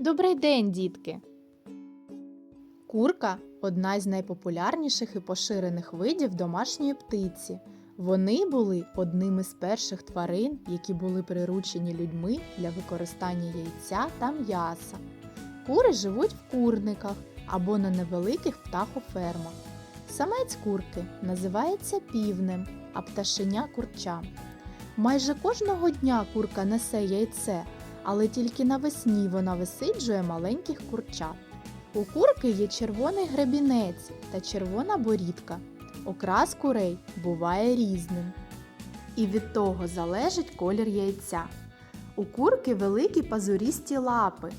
Добрий день, дітки! Курка одна з найпопулярніших і поширених видів домашньої птиці. Вони були одними з перших тварин, які були приручені людьми для використання яйця та м'яса. Кури живуть в курниках або на невеликих птахофермах. Самець курки називається півнем, а пташеня курчам. Майже кожного дня курка несе яйце, але тільки навесні вона висиджує маленьких курчат. У курки є червоний гребінець та червона борідка. Окрас курей буває різним. І від того залежить колір яйця. У курки великі пазурісті лапи,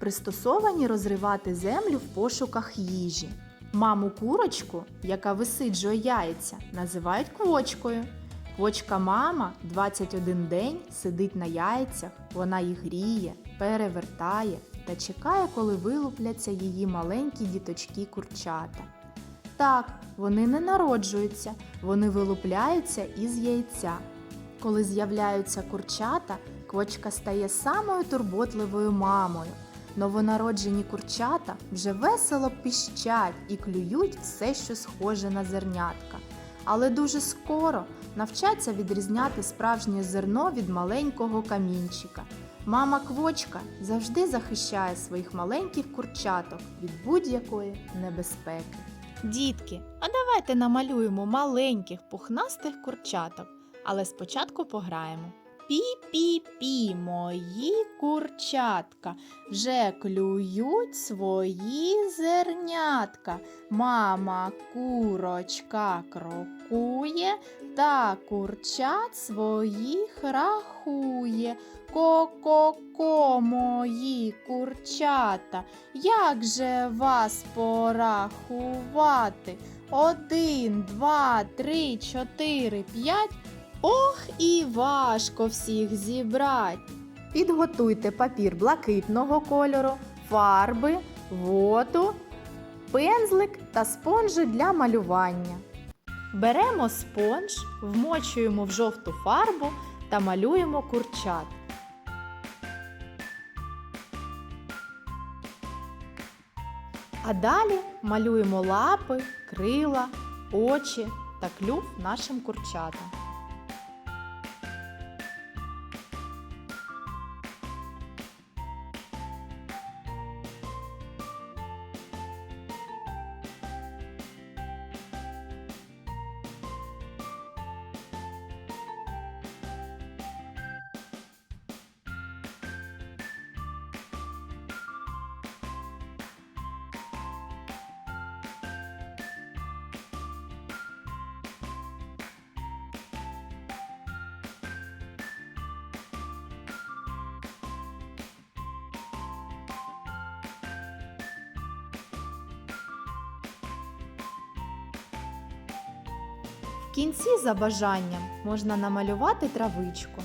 пристосовані розривати землю в пошуках їжі. Маму курочку, яка висиджує яйця, називають квочкою. Квочка мама 21 день сидить на яйцях, вона їх гріє, перевертає та чекає, коли вилупляться її маленькі діточки курчата. Так, вони не народжуються, вони вилупляються із яйця. Коли з'являються курчата, квочка стає самою турботливою мамою. Новонароджені курчата вже весело піщать і клюють все, що схоже на зернятка. Але дуже скоро навчаться відрізняти справжнє зерно від маленького камінчика. Мама квочка завжди захищає своїх маленьких курчаток від будь-якої небезпеки. Дітки, а давайте намалюємо маленьких пухнастих курчаток, але спочатку пограємо. Пі-пі-пі, мої курчатка, вже клюють свої зернятка. Мама курочка крокує та курчат своїх рахує. Ко-ко-ко, мої курчата, як же вас порахувати? Один, два, три, чотири, п'ять. Ох, і важко всіх зібрать. Підготуйте папір блакитного кольору, фарби, воду, пензлик та спонжі для малювання. Беремо спонж, вмочуємо в жовту фарбу та малюємо курчат. А далі малюємо лапи, крила, очі та клюв нашим курчатам. Кінці за бажанням можна намалювати травичку.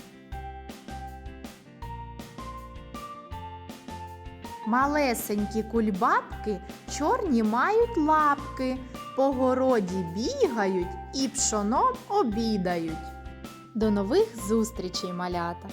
Малесенькі кульбабки чорні мають лапки, по городі бігають і пшоном обідають. До нових зустрічей, малята!